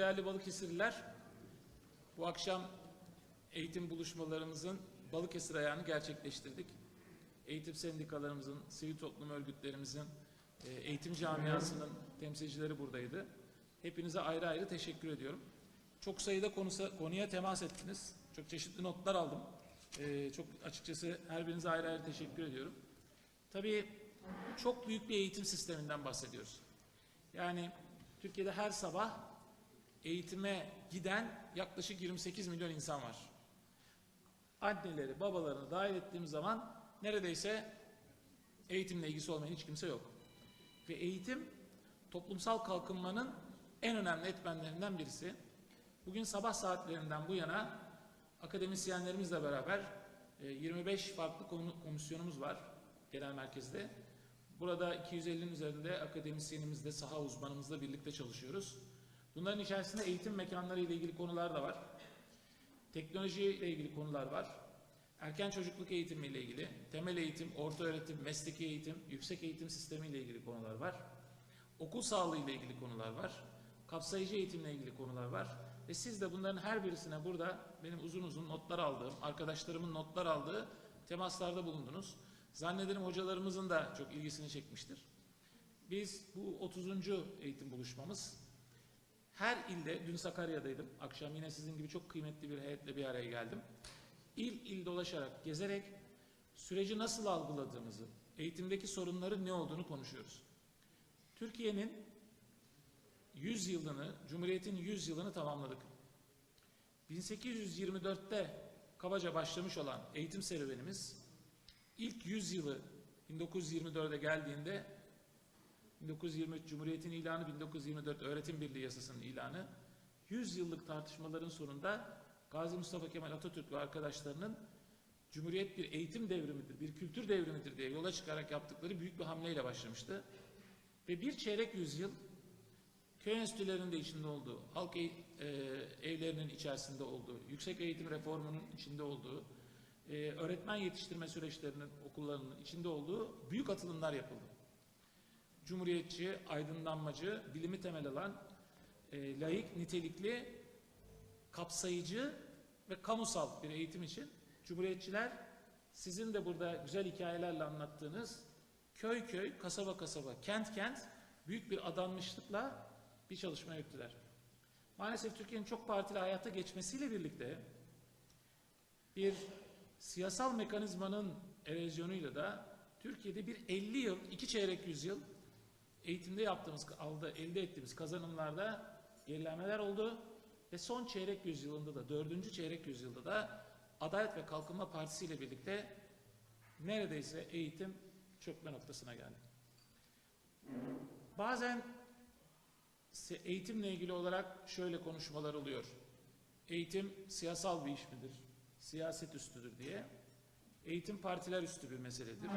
değerli Balıkesirliler, bu akşam eğitim buluşmalarımızın Balıkesir ayağını gerçekleştirdik. Eğitim sendikalarımızın, sivil toplum örgütlerimizin, e, eğitim camiasının temsilcileri buradaydı. Hepinize ayrı ayrı teşekkür ediyorum. Çok sayıda konusa, konuya temas ettiniz. Çok çeşitli notlar aldım. E, çok açıkçası her birinize ayrı ayrı teşekkür ediyorum. Tabii çok büyük bir eğitim sisteminden bahsediyoruz. Yani Türkiye'de her sabah eğitime giden yaklaşık 28 milyon insan var. Anneleri, babalarını dahil ettiğimiz zaman neredeyse eğitimle ilgisi olmayan hiç kimse yok. Ve eğitim toplumsal kalkınmanın en önemli etmenlerinden birisi. Bugün sabah saatlerinden bu yana akademisyenlerimizle beraber e, 25 farklı konu- komisyonumuz var genel merkezde. Burada 250'nin üzerinde akademisyenimizle, saha uzmanımızla birlikte çalışıyoruz. Bunların içerisinde eğitim mekanları ile ilgili konular da var. Teknoloji ile ilgili konular var. Erken çocukluk eğitimi ile ilgili, temel eğitim, orta öğretim, mesleki eğitim, yüksek eğitim sistemi ile ilgili konular var. Okul sağlığı ile ilgili konular var. Kapsayıcı eğitimle ilgili konular var. Ve siz de bunların her birisine burada benim uzun uzun notlar aldığım, arkadaşlarımın notlar aldığı temaslarda bulundunuz. Zannederim hocalarımızın da çok ilgisini çekmiştir. Biz bu 30. eğitim buluşmamız her ilde, dün Sakarya'daydım. Akşam yine sizin gibi çok kıymetli bir heyetle bir araya geldim. İl il dolaşarak, gezerek süreci nasıl algıladığımızı, eğitimdeki sorunların ne olduğunu konuşuyoruz. Türkiye'nin 100 yılını, Cumhuriyet'in 100 yılını tamamladık. 1824'te kabaca başlamış olan eğitim serüvenimiz ilk 100 yılı 1924'e geldiğinde 1923 Cumhuriyet'in ilanı, 1924 Öğretim Birliği Yasası'nın ilanı 100 yıllık tartışmaların sonunda Gazi Mustafa Kemal Atatürk ve arkadaşlarının Cumhuriyet bir eğitim devrimidir, bir kültür devrimidir diye yola çıkarak yaptıkları büyük bir hamleyle başlamıştı. Ve bir çeyrek yüzyıl köy enstitülerinin de içinde olduğu, halk e, evlerinin içerisinde olduğu, yüksek eğitim reformunun içinde olduğu, e, öğretmen yetiştirme süreçlerinin, okullarının içinde olduğu büyük atılımlar yapıldı. Cumhuriyetçi, aydınlanmacı, bilimi temel alan, e, layık, nitelikli, kapsayıcı ve kamusal bir eğitim için Cumhuriyetçiler sizin de burada güzel hikayelerle anlattığınız köy köy, kasaba kasaba, kent kent büyük bir adanmışlıkla bir çalışma yürüttüler. Maalesef Türkiye'nin çok partili hayata geçmesiyle birlikte bir siyasal mekanizmanın erozyonuyla da Türkiye'de bir 50 yıl, iki çeyrek yüzyıl eğitimde yaptığımız, aldı, elde ettiğimiz kazanımlarda gerilemeler oldu ve son çeyrek yüzyılında da, dördüncü çeyrek yüzyılda da Adalet ve Kalkınma Partisi ile birlikte neredeyse eğitim çökme noktasına geldi. Bazen eğitimle ilgili olarak şöyle konuşmalar oluyor. Eğitim siyasal bir iş midir? Siyaset üstüdür diye. Eğitim partiler üstü bir meseledir.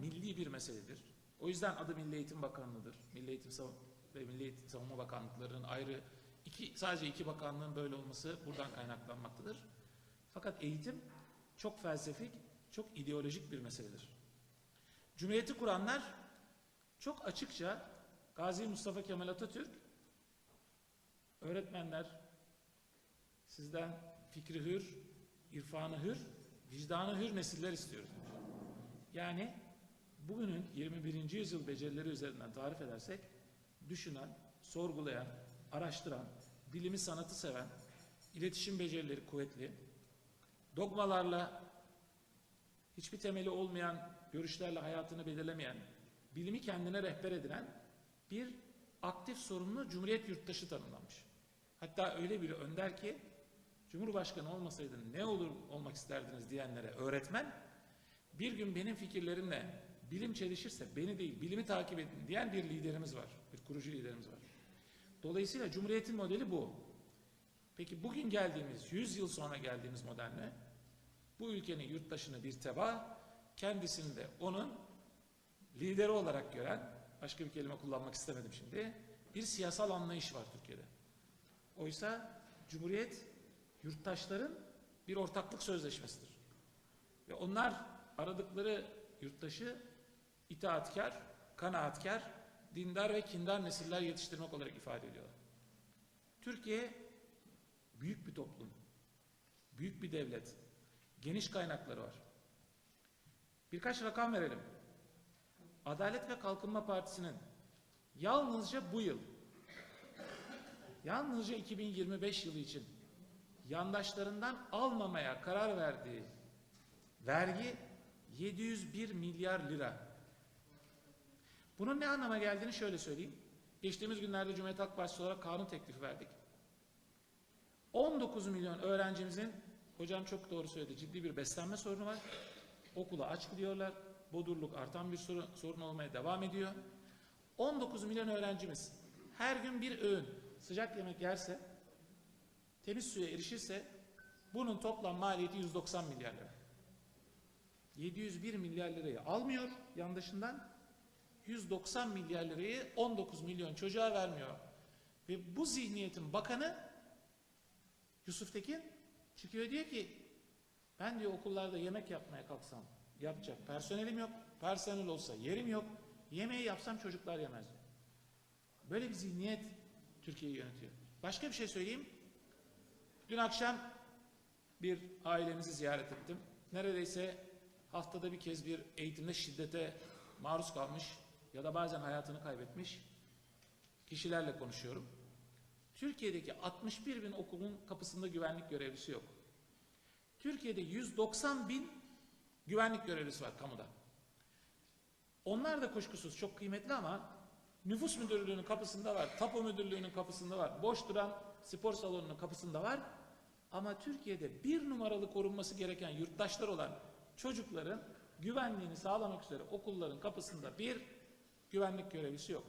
Milli bir meseledir. O yüzden adı Milli Eğitim Bakanlığı'dır. Milli Eğitim Sav- ve Milli Eğitim Savunma Bakanlıklarının ayrı iki sadece iki bakanlığın böyle olması buradan kaynaklanmaktadır. Fakat eğitim çok felsefik, çok ideolojik bir meseledir. Cumhuriyeti kuranlar çok açıkça Gazi Mustafa Kemal Atatürk öğretmenler sizden fikri hür, irfanı hür, vicdanı hür nesiller istiyoruz. Yani bugünün 21. yüzyıl becerileri üzerinden tarif edersek düşünen, sorgulayan, araştıran, bilimi sanatı seven, iletişim becerileri kuvvetli, dogmalarla hiçbir temeli olmayan görüşlerle hayatını belirlemeyen, bilimi kendine rehber edinen bir aktif sorumlu cumhuriyet yurttaşı tanımlanmış. Hatta öyle bir önder ki Cumhurbaşkanı olmasaydı ne olur olmak isterdiniz diyenlere öğretmen bir gün benim fikirlerimle bilim çelişirse beni değil bilimi takip edin diyen bir liderimiz var. Bir kurucu liderimiz var. Dolayısıyla Cumhuriyet'in modeli bu. Peki bugün geldiğimiz, 100 yıl sonra geldiğimiz model ne? Bu ülkenin yurttaşını bir teba, kendisini de onun lideri olarak gören, başka bir kelime kullanmak istemedim şimdi, bir siyasal anlayış var Türkiye'de. Oysa Cumhuriyet yurttaşların bir ortaklık sözleşmesidir. Ve onlar aradıkları yurttaşı itaatkar, kanaatkar, dindar ve kindar nesiller yetiştirmek olarak ifade ediyorlar. Türkiye büyük bir toplum, büyük bir devlet, geniş kaynakları var. Birkaç rakam verelim. Adalet ve Kalkınma Partisi'nin yalnızca bu yıl, yalnızca 2025 yılı için yandaşlarından almamaya karar verdiği vergi 701 milyar lira. Bunun ne anlama geldiğini şöyle söyleyeyim. Geçtiğimiz günlerde Cumhuriyet Halk Partisi olarak kanun teklifi verdik. 19 milyon öğrencimizin, hocam çok doğru söyledi, ciddi bir beslenme sorunu var. Okula aç gidiyorlar. Bodurluk artan bir sorun, sorun olmaya devam ediyor. 19 milyon öğrencimiz her gün bir öğün sıcak yemek yerse, temiz suya erişirse bunun toplam maliyeti 190 milyar lira. 701 milyar lirayı almıyor yandaşından, 190 milyar lirayı 19 milyon çocuğa vermiyor. Ve bu zihniyetin bakanı Yusuf Tekin çıkıyor diyor ki ben diyor okullarda yemek yapmaya kalksam yapacak personelim yok. Personel olsa yerim yok. Yemeği yapsam çocuklar yemez. Böyle bir zihniyet Türkiye'yi yönetiyor. Başka bir şey söyleyeyim. Dün akşam bir ailemizi ziyaret ettim. Neredeyse haftada bir kez bir eğitimde şiddete maruz kalmış ya da bazen hayatını kaybetmiş kişilerle konuşuyorum. Türkiye'deki 61 bin okulun kapısında güvenlik görevlisi yok. Türkiye'de 190 bin güvenlik görevlisi var kamuda. Onlar da kuşkusuz çok kıymetli ama nüfus müdürlüğünün kapısında var, tapu müdürlüğünün kapısında var, boş duran spor salonunun kapısında var. Ama Türkiye'de bir numaralı korunması gereken yurttaşlar olan çocukların güvenliğini sağlamak üzere okulların kapısında bir güvenlik görevlisi yok.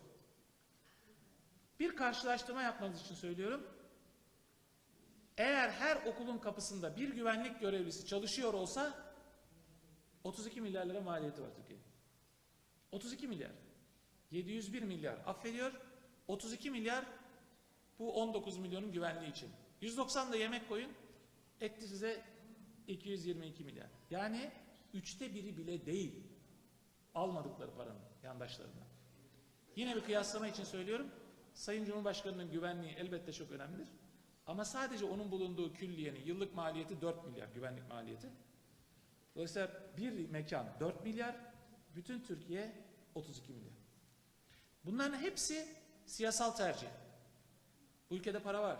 Bir karşılaştırma yapmanız için söylüyorum. Eğer her okulun kapısında bir güvenlik görevlisi çalışıyor olsa 32 milyar lira maliyeti var Türkiye'de. 32 milyar. 701 milyar affediyor. 32 milyar bu 19 milyonun güvenliği için. 190 da yemek koyun. Etti size 222 milyar. Yani üçte biri bile değil. Almadıkları paranın yandaşlarından. Yine bir kıyaslama için söylüyorum. Sayın Cumhurbaşkanı'nın güvenliği elbette çok önemlidir. Ama sadece onun bulunduğu külliyenin yıllık maliyeti 4 milyar güvenlik maliyeti. Dolayısıyla bir mekan 4 milyar, bütün Türkiye 32 milyar. Bunların hepsi siyasal tercih. Bu ülkede para var.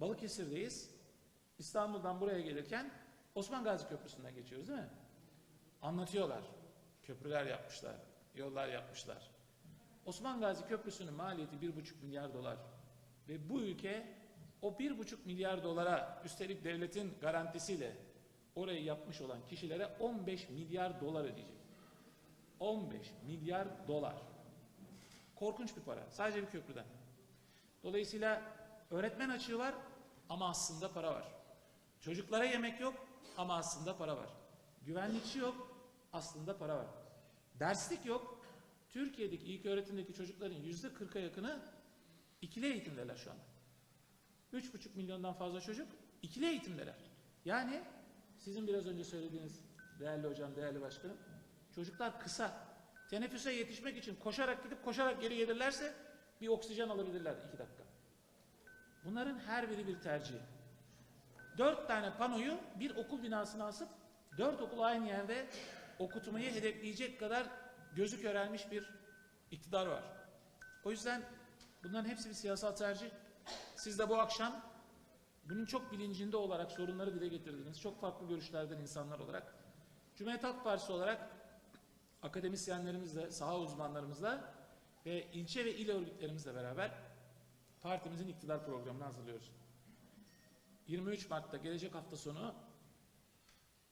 Balıkesir'deyiz. İstanbul'dan buraya gelirken Osman Gazi Köprüsü'nden geçiyoruz değil mi? Anlatıyorlar. Köprüler yapmışlar, yollar yapmışlar. Osman Gazi Köprüsü'nün maliyeti bir buçuk milyar dolar. Ve bu ülke o bir buçuk milyar dolara üstelik devletin garantisiyle orayı yapmış olan kişilere 15 milyar dolar ödeyecek. 15 milyar dolar. Korkunç bir para. Sadece bir köprüden. Dolayısıyla öğretmen açığı var ama aslında para var. Çocuklara yemek yok ama aslında para var. Güvenlikçi yok aslında para var. Derslik yok. Türkiye'deki ilk öğretimdeki çocukların yüzde kırka yakını ikili eğitimdeler şu anda. Üç buçuk milyondan fazla çocuk ikili eğitimdeler. Yani sizin biraz önce söylediğiniz değerli hocam, değerli başkanım, çocuklar kısa. Teneffüse yetişmek için koşarak gidip koşarak geri gelirlerse bir oksijen alabilirler iki dakika. Bunların her biri bir tercih. Dört tane panoyu bir okul binasına asıp dört okul aynı yerde okutmayı hedefleyecek kadar gözü körelmiş bir iktidar var. O yüzden bunların hepsi bir siyasal tercih. Siz de bu akşam bunun çok bilincinde olarak sorunları dile getirdiniz. Çok farklı görüşlerden insanlar olarak. Cumhuriyet Halk Partisi olarak akademisyenlerimizle, saha uzmanlarımızla ve ilçe ve il örgütlerimizle beraber partimizin iktidar programını hazırlıyoruz. 23 Mart'ta gelecek hafta sonu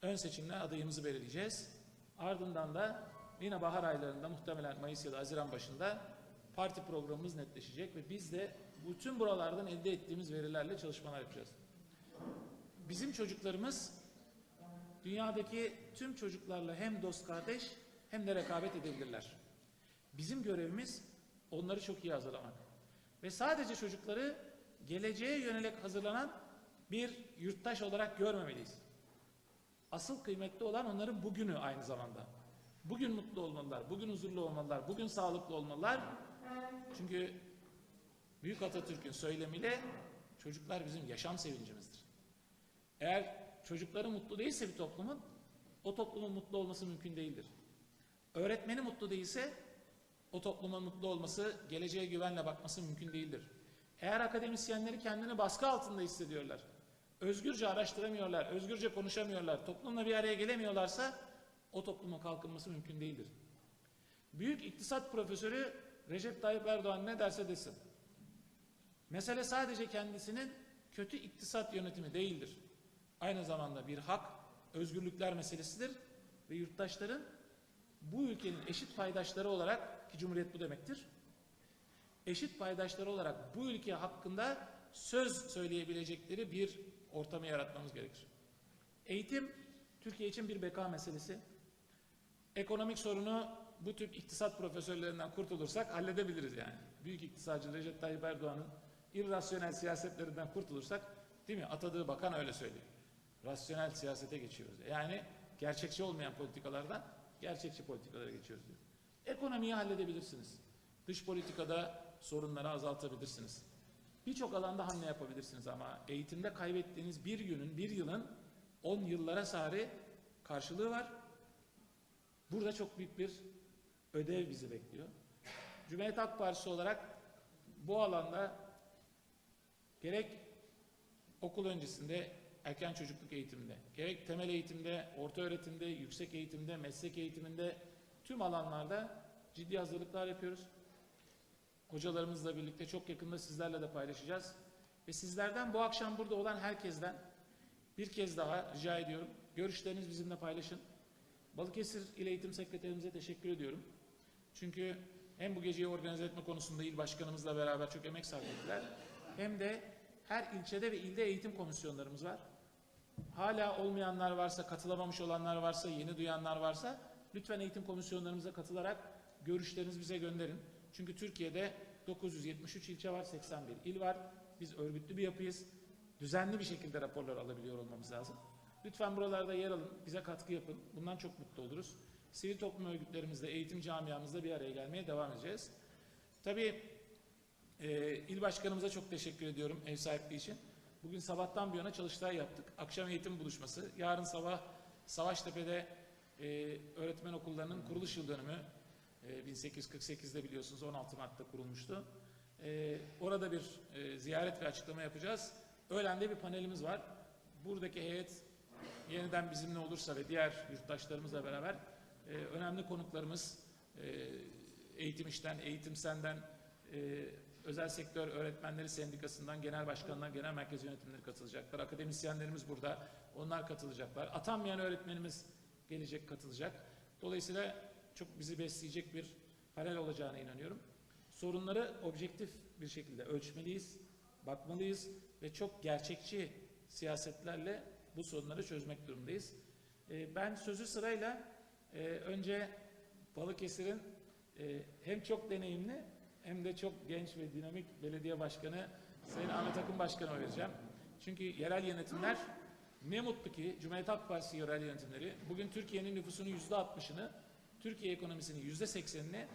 ön seçimle adayımızı belirleyeceğiz. Ardından da yine bahar aylarında muhtemelen Mayıs ya da Haziran başında parti programımız netleşecek ve biz de bütün buralardan elde ettiğimiz verilerle çalışmalar yapacağız. Bizim çocuklarımız dünyadaki tüm çocuklarla hem dost kardeş hem de rekabet edebilirler. Bizim görevimiz onları çok iyi hazırlamak. Ve sadece çocukları geleceğe yönelik hazırlanan bir yurttaş olarak görmemeliyiz. Asıl kıymetli olan onların bugünü aynı zamanda. Bugün mutlu olmalılar, bugün huzurlu olmalılar, bugün sağlıklı olmalılar. Çünkü Büyük Atatürk'ün söylemiyle çocuklar bizim yaşam sevincimizdir. Eğer çocukları mutlu değilse bir toplumun, o toplumun mutlu olması mümkün değildir. Öğretmeni mutlu değilse, o toplumun mutlu olması, geleceğe güvenle bakması mümkün değildir. Eğer akademisyenleri kendini baskı altında hissediyorlar, özgürce araştıramıyorlar, özgürce konuşamıyorlar, toplumla bir araya gelemiyorlarsa, o toplumun kalkınması mümkün değildir. Büyük iktisat profesörü Recep Tayyip Erdoğan ne derse desin. Mesele sadece kendisinin kötü iktisat yönetimi değildir. Aynı zamanda bir hak, özgürlükler meselesidir ve yurttaşların bu ülkenin eşit paydaşları olarak ki Cumhuriyet bu demektir. Eşit paydaşları olarak bu ülke hakkında söz söyleyebilecekleri bir ortamı yaratmamız gerekir. Eğitim Türkiye için bir beka meselesi. Ekonomik sorunu bu tip iktisat profesörlerinden kurtulursak halledebiliriz yani. Büyük iktisatçı Recep Tayyip Erdoğan'ın irrasyonel siyasetlerinden kurtulursak değil mi? Atadığı bakan öyle söylüyor. Rasyonel siyasete geçiyoruz. Yani gerçekçi olmayan politikalardan gerçekçi politikalara geçiyoruz diyor. Ekonomiyi halledebilirsiniz. Dış politikada sorunları azaltabilirsiniz. Birçok alanda hamle yapabilirsiniz ama eğitimde kaybettiğiniz bir günün, bir yılın on yıllara sari karşılığı var. Burada çok büyük bir ödev bizi bekliyor. Cumhuriyet Halk Partisi olarak bu alanda gerek okul öncesinde erken çocukluk eğitiminde, gerek temel eğitimde, orta öğretimde, yüksek eğitimde, meslek eğitiminde tüm alanlarda ciddi hazırlıklar yapıyoruz. Hocalarımızla birlikte çok yakında sizlerle de paylaşacağız. Ve sizlerden bu akşam burada olan herkesten bir kez daha rica ediyorum. Görüşlerinizi bizimle paylaşın. Balıkesir İl Eğitim Sekreterimize teşekkür ediyorum. Çünkü hem bu geceyi organize etme konusunda il başkanımızla beraber çok emek sarf ettiler. Hem de her ilçede ve ilde eğitim komisyonlarımız var. Hala olmayanlar varsa, katılamamış olanlar varsa, yeni duyanlar varsa lütfen eğitim komisyonlarımıza katılarak görüşlerinizi bize gönderin. Çünkü Türkiye'de 973 ilçe var, 81 il var. Biz örgütlü bir yapıyız. Düzenli bir şekilde raporlar alabiliyor olmamız lazım. Lütfen buralarda yer alın, bize katkı yapın. Bundan çok mutlu oluruz. Sivil toplum örgütlerimizle, eğitim camiamızla bir araya gelmeye devam edeceğiz. Tabii e, il başkanımıza çok teşekkür ediyorum ev sahipliği için. Bugün sabahtan bir yana çalıştay yaptık. Akşam eğitim buluşması. Yarın sabah Savaştepe'de e, öğretmen okullarının kuruluş yıl dönümü. E, 1848'de biliyorsunuz 16 Mart'ta kurulmuştu. E, orada bir e, ziyaret ve açıklama yapacağız. Öğlende bir panelimiz var. Buradaki heyet yeniden bizimle olursa ve diğer yurttaşlarımızla beraber e, önemli konuklarımız e, eğitim işten, eğitim senden, e, özel sektör öğretmenleri sendikasından, genel başkanından, genel merkez yönetimleri katılacaklar. Akademisyenlerimiz burada, onlar katılacaklar. Atanmayan öğretmenimiz gelecek, katılacak. Dolayısıyla çok bizi besleyecek bir panel olacağına inanıyorum. Sorunları objektif bir şekilde ölçmeliyiz, bakmalıyız ve çok gerçekçi siyasetlerle bu sorunları çözmek durumundayız. E, ben sözü sırayla e, önce Balıkesir'in e, hem çok deneyimli hem de çok genç ve dinamik belediye başkanı Sayın Ahmet Akın Başkan'a vereceğim. Çünkü yerel yönetimler ne mutlu ki Cumhuriyet Halk Partisi yerel yönetimleri bugün Türkiye'nin nüfusunun yüzde altmışını, Türkiye ekonomisinin yüzde seksenini,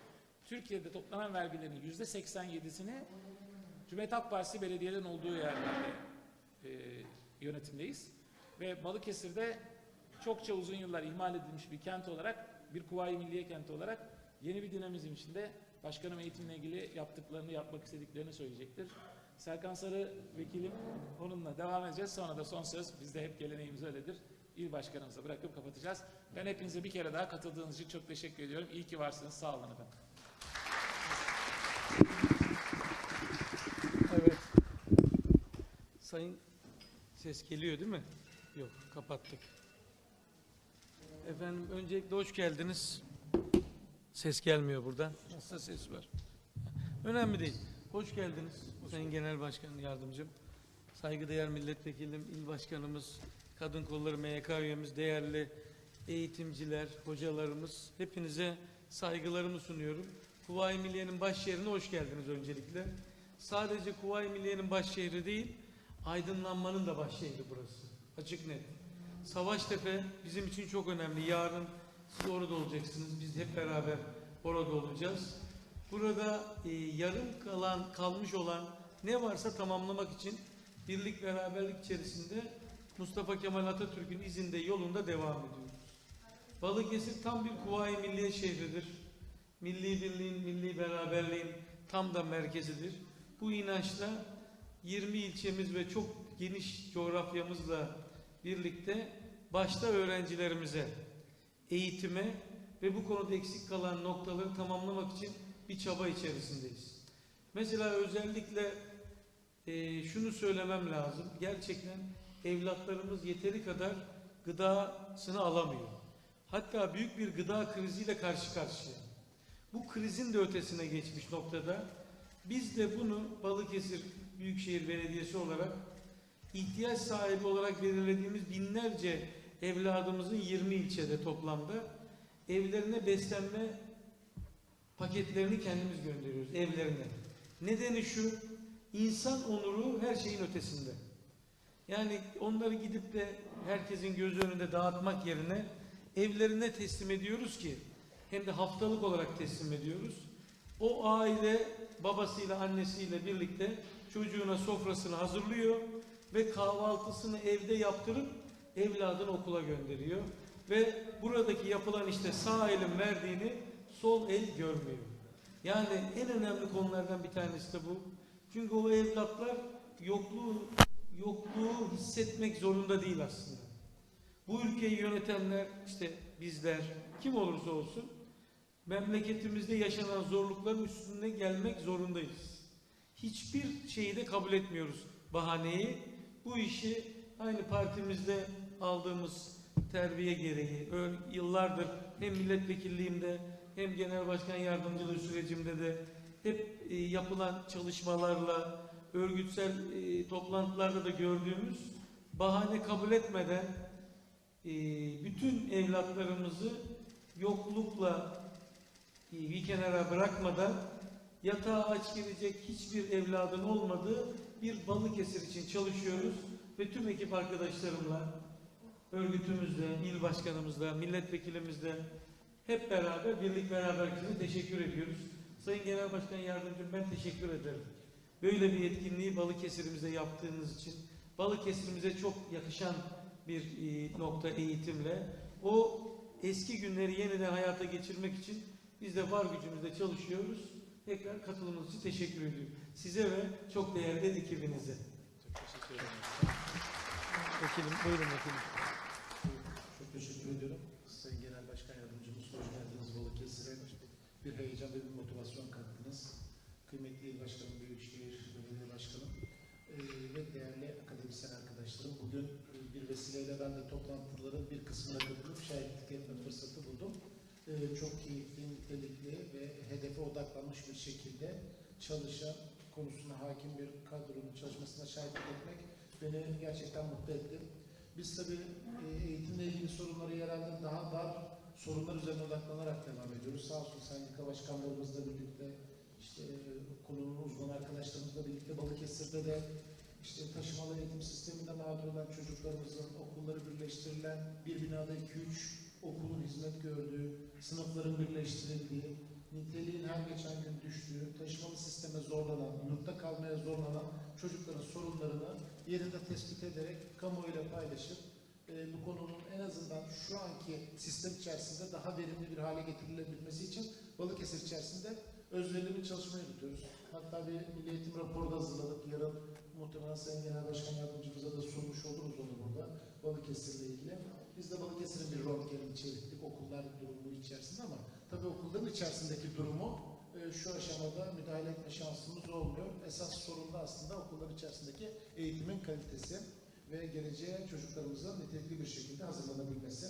Türkiye'de toplanan vergilerin yüzde seksen yedisini Cumhuriyet Halk Partisi belediyelerin olduğu yerlerde e, yönetimdeyiz. Ve Balıkesir'de çokça uzun yıllar ihmal edilmiş bir kent olarak, bir Kuvayi Milliye kenti olarak yeni bir dinamizm içinde başkanım eğitimle ilgili yaptıklarını, yapmak istediklerini söyleyecektir. Serkan Sarı vekilim onunla devam edeceğiz. Sonra da son söz bizde hep geleneğimiz öyledir. İl başkanımıza bırakıp kapatacağız. Ben hepinize bir kere daha katıldığınız için çok teşekkür ediyorum. İyi ki varsınız. Sağ olun efendim. Evet. Sayın ses geliyor değil mi? Yok, kapattık. Efendim öncelikle hoş geldiniz. Ses gelmiyor buradan. Nasıl ses var? Önemli değil. Hoş geldiniz Sayın Genel Başkan Yardımcım. Saygıdeğer milletvekilim, il başkanımız, kadın kolları MYK üyemiz, değerli eğitimciler, hocalarımız hepinize saygılarımı sunuyorum. Kuvayi Milliye'nin baş şehrine hoş geldiniz öncelikle. Sadece Kuvayi Milliye'nin baş şehri değil, aydınlanmanın da baş şehri burası. Açık net. Savaştepe bizim için çok önemli. Yarın siz orada olacaksınız. Biz hep beraber orada olacağız. burada e, yarım kalan kalmış olan ne varsa tamamlamak için birlik beraberlik içerisinde Mustafa Kemal Atatürk'ün izinde yolunda devam ediyoruz. Balıkesir tam bir kuvayi milliye şehridir. Milli birliğin, milli beraberliğin tam da merkezidir. Bu inançla 20 ilçemiz ve çok geniş coğrafyamızla birlikte başta öğrencilerimize, eğitime ve bu konuda eksik kalan noktaları tamamlamak için bir çaba içerisindeyiz. Mesela özellikle e, şunu söylemem lazım. Gerçekten evlatlarımız yeteri kadar gıdasını alamıyor. Hatta büyük bir gıda kriziyle karşı karşıya. Bu krizin de ötesine geçmiş noktada biz de bunu Balıkesir Büyükşehir Belediyesi olarak ihtiyaç sahibi olarak belirlediğimiz binlerce evladımızın 20 ilçede toplamda evlerine beslenme paketlerini kendimiz gönderiyoruz evlerine. Nedeni şu, insan onuru her şeyin ötesinde. Yani onları gidip de herkesin gözü önünde dağıtmak yerine evlerine teslim ediyoruz ki hem de haftalık olarak teslim ediyoruz. O aile babasıyla annesiyle birlikte çocuğuna sofrasını hazırlıyor ve kahvaltısını evde yaptırıp evladını okula gönderiyor. Ve buradaki yapılan işte sağ elin verdiğini sol el görmüyor. Yani en önemli konulardan bir tanesi de bu. Çünkü o evlatlar yokluğu, yokluğu hissetmek zorunda değil aslında. Bu ülkeyi yönetenler işte bizler kim olursa olsun memleketimizde yaşanan zorlukların üstüne gelmek zorundayız. Hiçbir şeyi de kabul etmiyoruz bahaneyi. Bu işi aynı partimizde aldığımız terbiye gereği yıllardır hem milletvekilliğimde hem genel başkan yardımcılığı sürecimde de hep e, yapılan çalışmalarla örgütsel e, toplantılarda da gördüğümüz bahane kabul etmeden e, bütün evlatlarımızı yoklukla e, bir kenara bırakmadan yatağa aç gelecek hiçbir evladın olmadığı bir Balıkesir için çalışıyoruz ve tüm ekip arkadaşlarımla, örgütümüzle, il başkanımızla, milletvekilimizle hep beraber birlik beraberliğine teşekkür ediyoruz. Sayın Genel Başkan Yardımcım ben teşekkür ederim. Böyle bir etkinliği Balıkesir'imize yaptığınız için, Balıkesir'imize çok yakışan bir e, nokta eğitimle o eski günleri yeniden hayata geçirmek için biz de var gücümüzle çalışıyoruz. Tekrar katılımınız için teşekkür ediyorum. Size ve çok değerli ekibinize. Çok teşekkür ederim. Vekilim, buyurun vekilim. Çok teşekkür ediyorum. Sayın Genel Başkan Yardımcımız hoş geldiniz Balıkesir'e. Bir heyecan ve bir motivasyon kattınız. Kıymetli İl Başkanım, Büyükşehir Belediye Başkanım eee, ve değerli akademisyen arkadaşlarım. Bugün e, bir vesileyle ben de toplantıların bir kısmına katılıp şahitlik etme fırsatı buldum. Eee, Çok keyifli, nitelikli ve hedefe odaklanmış bir şekilde çalışan, konusuna hakim bir kadronun çalışmasına şahitlik etmek beni gerçekten mutlu etti. Biz tabii e, eğitimle ilgili sorunları yerelde daha dar sorunlar üzerine odaklanarak devam ediyoruz. Sağ olsun sendika başkanlarımızla birlikte, işte e, konunun uzman arkadaşlarımızla birlikte Balıkesir'de de işte taşımalı eğitim sisteminde mağdur olan çocuklarımızın okulları birleştirilen bir binada 2-3 okulun hizmet gördüğü, sınıfların birleştirildiği, niteliğin her geçen gün düştüğü, taşımalı sisteme zorlanan, yurtta kalmaya zorlanan çocukların sorunlarını yerinde tespit ederek kamuoyuyla paylaşıp e, bu konunun en azından şu anki sistem içerisinde daha verimli bir hale getirilebilmesi için Balıkesir içerisinde özverili bir çalışma yürütüyoruz. Hatta bir milli eğitim raporu da hazırladık. Yarın muhtemelen Sayın Genel Başkan Yardımcımıza da sunmuş oluruz onu burada Balıkesir'le ilgili. Biz de Balıkesir'in bir röntgenini çevirdik okullar durumu içerisinde ama tabii okulların içerisindeki durumu e, şu aşamada müdahale etme şansımız olmuyor. Esas sorun da aslında okulların içerisindeki eğitimin kalitesi ve geleceğe çocuklarımızın nitelikli bir şekilde hazırlanabilmesi.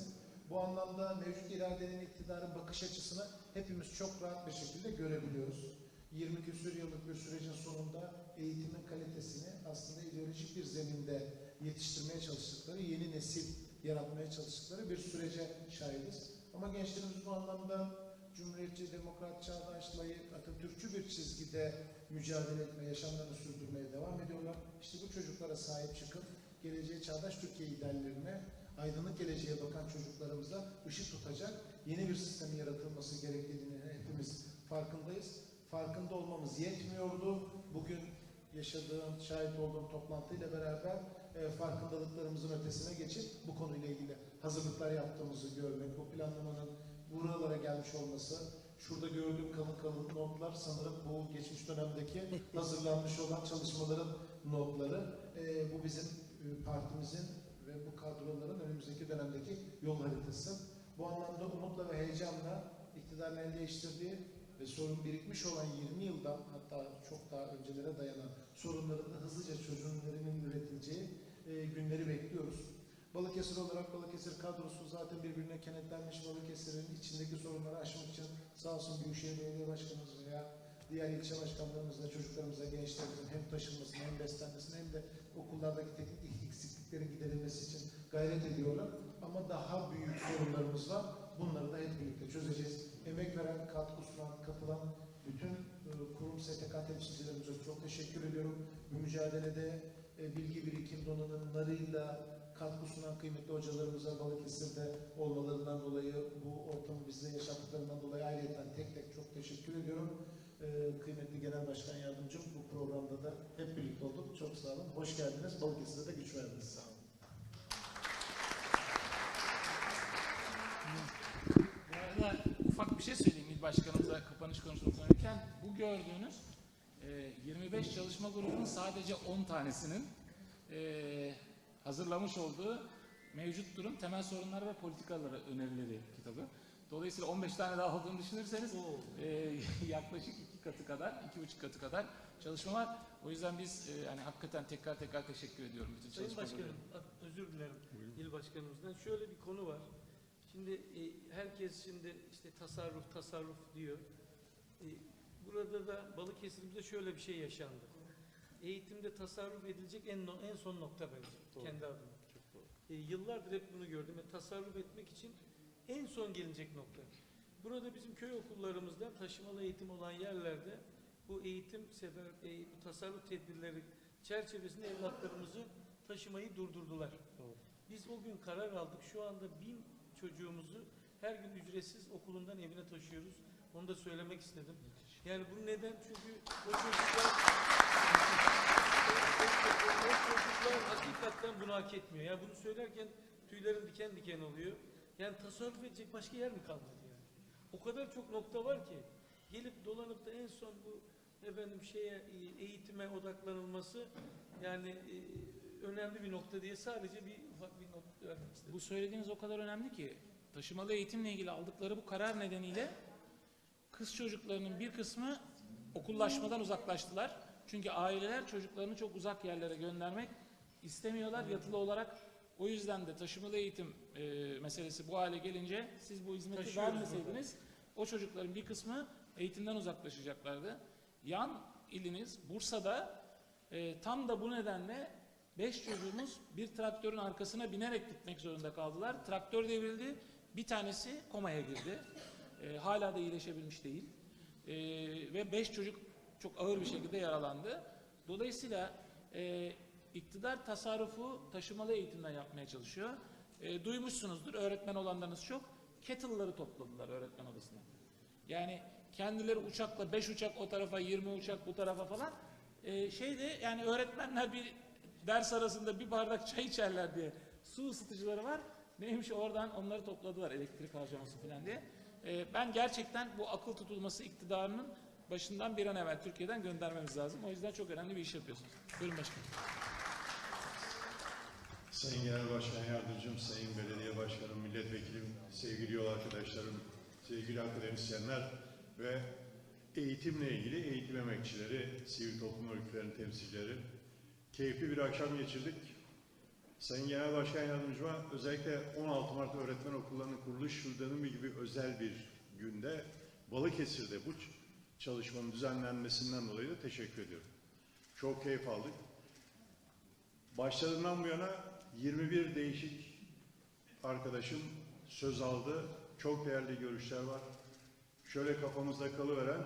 Bu anlamda mevcut iradenin iktidarın bakış açısını hepimiz çok rahat bir şekilde görebiliyoruz. 20 küsur yıllık bir sürecin sonunda eğitimin kalitesini aslında ideolojik bir zeminde yetiştirmeye çalıştıkları, yeni nesil yaratmaya çalıştıkları bir sürece şahidiz. Ama gençlerimiz bu anlamda Cumhuriyetçi, demokrat, çağdaş, layık, Atatürkçü bir çizgide mücadele etmeye, yaşamlarını sürdürmeye devam ediyorlar. İşte bu çocuklara sahip çıkıp geleceğe çağdaş Türkiye ideallerine, aydınlık geleceğe bakan çocuklarımıza ışık tutacak yeni bir sistemin yaratılması gerektiğini hepimiz farkındayız. farkında olmamız yetmiyordu. Bugün yaşadığım, şahit olduğum toplantıyla beraber e, farkındalıklarımızın ötesine geçip bu konuyla ilgili hazırlıklar yaptığımızı görmek, bu planlamanın buralara gelmiş olması, şurada gördüğüm kalın kalın notlar sanırım bu geçmiş dönemdeki hazırlanmış olan çalışmaların notları. E, bu bizim e, partimizin ve bu kadroların önümüzdeki dönemdeki yol haritası. Bu anlamda umutla ve heyecanla iktidarın el değiştirdiği ve sorun birikmiş olan 20 yıldan hatta çok daha öncelere dayanan sorunların da hızlıca çözümlerinin üretileceği e, günleri bekliyoruz. Balıkesir olarak Balıkesir kadrosu zaten birbirine kenetlenmiş Balıkesir'in içindeki sorunları aşmak için sağ olsun Büyükşehir Belediye Başkanımız veya diğer ilçe başkanlarımızla çocuklarımıza, gençlerimizin hem taşınmasını hem beslenmesini hem de okullardaki teknik eksikliklerin giderilmesi için gayret ediyorlar. Ama daha büyük sorunlarımız var. Bunları da hep birlikte çözeceğiz. Emek veren, katkı sunan, katılan bütün e, kurum STK temsilcilerimize çok teşekkür ediyorum. Bu mücadelede bilgi birikim donanımlarıyla katkı sunan kıymetli hocalarımıza Balıkesir'de olmalarından dolayı, bu ortamı bizde yaşattıklarından dolayı ayrıca tek tek çok teşekkür ediyorum. E, kıymetli Genel Başkan Yardımcım bu programda da hep birlikte olduk. Çok sağ olun. Hoş geldiniz. Balıkesir'de de güç verdiniz. Sağ olun. Ufak bir şey söyleyeyim İl Başkanımıza kapanış konuşması verirken. Bu gördüğünüz e, 25 çalışma grubunun sadece 10 tanesinin e, hazırlamış olduğu mevcut durum, temel sorunlar ve politikaları önerileri kitabı. Dolayısıyla 15 tane daha olduğunu düşünürseniz e, yaklaşık iki katı kadar, iki buçuk katı kadar çalışma var. O yüzden biz e, hani hakikaten tekrar tekrar teşekkür ediyorum bütün Sayın Başkanım, grubuna. a- özür dilerim il başkanımızdan. Şöyle bir konu var. Şimdi e, herkes şimdi işte tasarruf tasarruf diyor. E, burada da Balıkesir'imizde şöyle bir şey yaşandı. Eğitimde tasarruf edilecek en no- en son nokta bence kendi adıma. E, yıllardır hep bunu gördüm. ve tasarruf etmek için en son gelecek nokta. Burada bizim köy okullarımızda taşımalı eğitim olan yerlerde bu eğitim sefer e, bu tasarruf tedbirleri çerçevesinde evlatlarımızı taşımayı durdurdular. Biz o gün karar aldık. Şu anda bin çocuğumuzu her gün ücretsiz okulundan evine taşıyoruz. Onu da söylemek istedim. Yani bu neden? Çünkü o çocuklar o çocuklar hakikaten bunu hak etmiyor. Yani bunu söylerken tüylerim diken diken oluyor. Yani tasarruf edecek başka yer mi kalmadı yani? O kadar çok nokta var ki gelip dolanıp da en son bu efendim şeye e, eğitime odaklanılması yani e, önemli bir nokta diye sadece bir ufak bir not vermek istedim. Bu söylediğiniz o kadar önemli ki taşımalı eğitimle ilgili aldıkları bu karar nedeniyle kız çocuklarının bir kısmı okullaşmadan uzaklaştılar. Çünkü aileler çocuklarını çok uzak yerlere göndermek istemiyorlar yatılı olarak. O yüzden de taşımalı eğitim e, meselesi bu hale gelince siz bu hizmeti Taşıyoruz vermeseydiniz o çocukların bir kısmı eğitimden uzaklaşacaklardı. Yan iliniz Bursa'da e, tam da bu nedenle beş çocuğumuz bir traktörün arkasına binerek gitmek zorunda kaldılar. Traktör devrildi. Bir tanesi komaya girdi. E, hala da iyileşebilmiş değil. E, ve beş çocuk çok ağır bir şekilde yaralandı. Dolayısıyla e, iktidar tasarrufu taşımalı eğitimden yapmaya çalışıyor. E, duymuşsunuzdur, öğretmen olanlarınız çok. Kettle'ları topladılar öğretmen odasına. Yani kendileri uçakla 5 uçak o tarafa 20 uçak bu tarafa falan e, şeyde yani öğretmenler bir ders arasında bir bardak çay içerler diye su ısıtıcıları var. Neymiş oradan onları topladılar elektrik harcaması falan diye. E, ben gerçekten bu akıl tutulması iktidarının başından bir an evvel Türkiye'den göndermemiz lazım. O yüzden çok önemli bir iş yapıyorsunuz. Buyurun başkanım. Sayın Genel Başkan Yardımcım, Sayın Belediye Başkanım, Milletvekilim, sevgili yol arkadaşlarım, sevgili akademisyenler ve eğitimle ilgili eğitim emekçileri, sivil toplum örgütlerinin temsilcileri. Keyifli bir akşam geçirdik. Sayın Genel Başkan Yardımcıma özellikle 16 Mart Öğretmen Okullarının kuruluş yıl dönümü gibi özel bir günde Balıkesir'de bu çalışmanın düzenlenmesinden dolayı da teşekkür ediyorum. Çok keyif aldık. Başlarından bu yana 21 değişik arkadaşım söz aldı. Çok değerli görüşler var. Şöyle kafamızda kalıveren,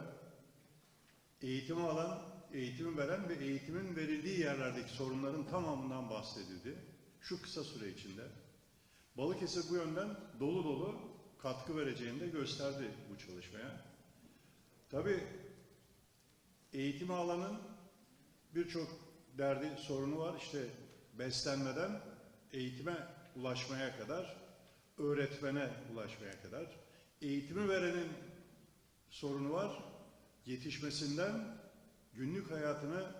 eğitimi alan, eğitimi veren ve eğitimin verildiği yerlerdeki sorunların tamamından bahsedildi. Şu kısa süre içinde. Balıkesir bu yönden dolu dolu katkı vereceğini de gösterdi bu çalışmaya. Tabii eğitim alanın birçok derdi, sorunu var. İşte beslenmeden eğitime ulaşmaya kadar, öğretmene ulaşmaya kadar. Eğitimi verenin sorunu var. Yetişmesinden günlük hayatını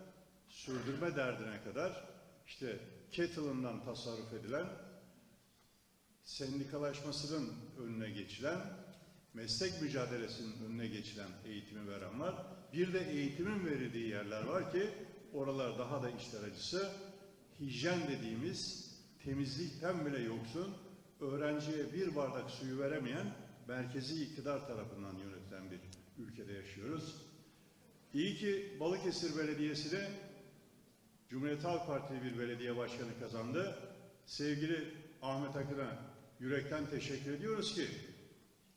sürdürme derdine kadar işte kettle'ından tasarruf edilen, sendikalaşmasının önüne geçilen, meslek mücadelesinin önüne geçilen eğitimi veren var. Bir de eğitimin verildiği yerler var ki oralar daha da işler acısı. Hijyen dediğimiz temizlikten bile yoksun, öğrenciye bir bardak suyu veremeyen merkezi iktidar tarafından yönetilen bir ülkede yaşıyoruz. İyi ki Balıkesir Belediyesi'ne Cumhuriyet Halk Partili bir belediye başkanı kazandı. Sevgili Ahmet Akın'a yürekten teşekkür ediyoruz ki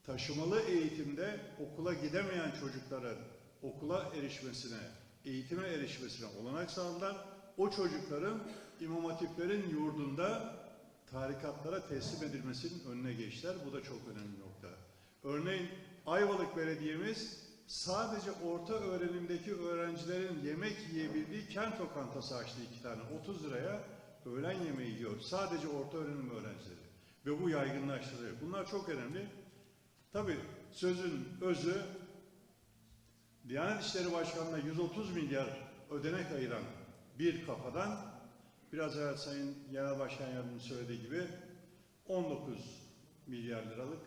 taşımalı eğitimde okula gidemeyen çocukların okula erişmesine, eğitime erişmesine olanak sağladılar. O çocukların İmam Hatiplerin yurdunda tarikatlara teslim edilmesinin önüne geçtiler. Bu da çok önemli nokta. Örneğin Ayvalık Belediye'miz sadece orta öğrenimdeki öğrencilerin yemek yiyebildiği kent lokantası açtı iki tane. 30 liraya öğlen yemeği yiyor. Sadece orta öğrenim öğrencileri. Ve bu yaygınlaştırılıyor. Bunlar çok önemli. Tabii sözün özü Diyanet İşleri Başkanı'na 130 milyar ödenek ayıran bir kafadan biraz evvel Sayın Genel Başkan Yardımcısı söylediği gibi 19 milyar liralık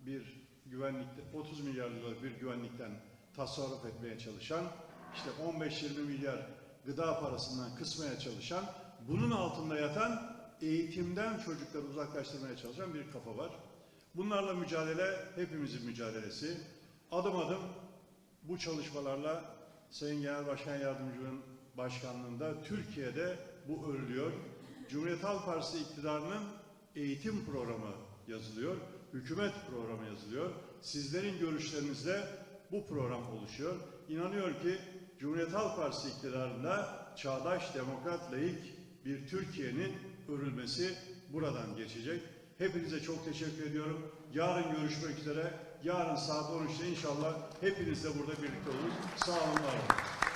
bir güvenlikte 30 milyar liralık bir güvenlikten tasarruf etmeye çalışan işte 15-20 milyar gıda parasından kısmaya çalışan bunun altında yatan eğitimden çocukları uzaklaştırmaya çalışan bir kafa var. Bunlarla mücadele hepimizin mücadelesi. Adım adım bu çalışmalarla Sayın Genel Başkan Yardımcımın başkanlığında Türkiye'de bu örülüyor. Cumhuriyet Halk Partisi iktidarının eğitim programı yazılıyor. Hükümet programı yazılıyor. Sizlerin görüşlerinizle bu program oluşuyor. İnanıyor ki Cumhuriyet Halk Partisi iktidarında çağdaş, demokrat, laik bir Türkiye'nin örülmesi buradan geçecek. Hepinize çok teşekkür ediyorum. Yarın görüşmek üzere. Yarın saat 13'te inşallah hepinizle burada birlikte oluruz. Sağ olun, var olun.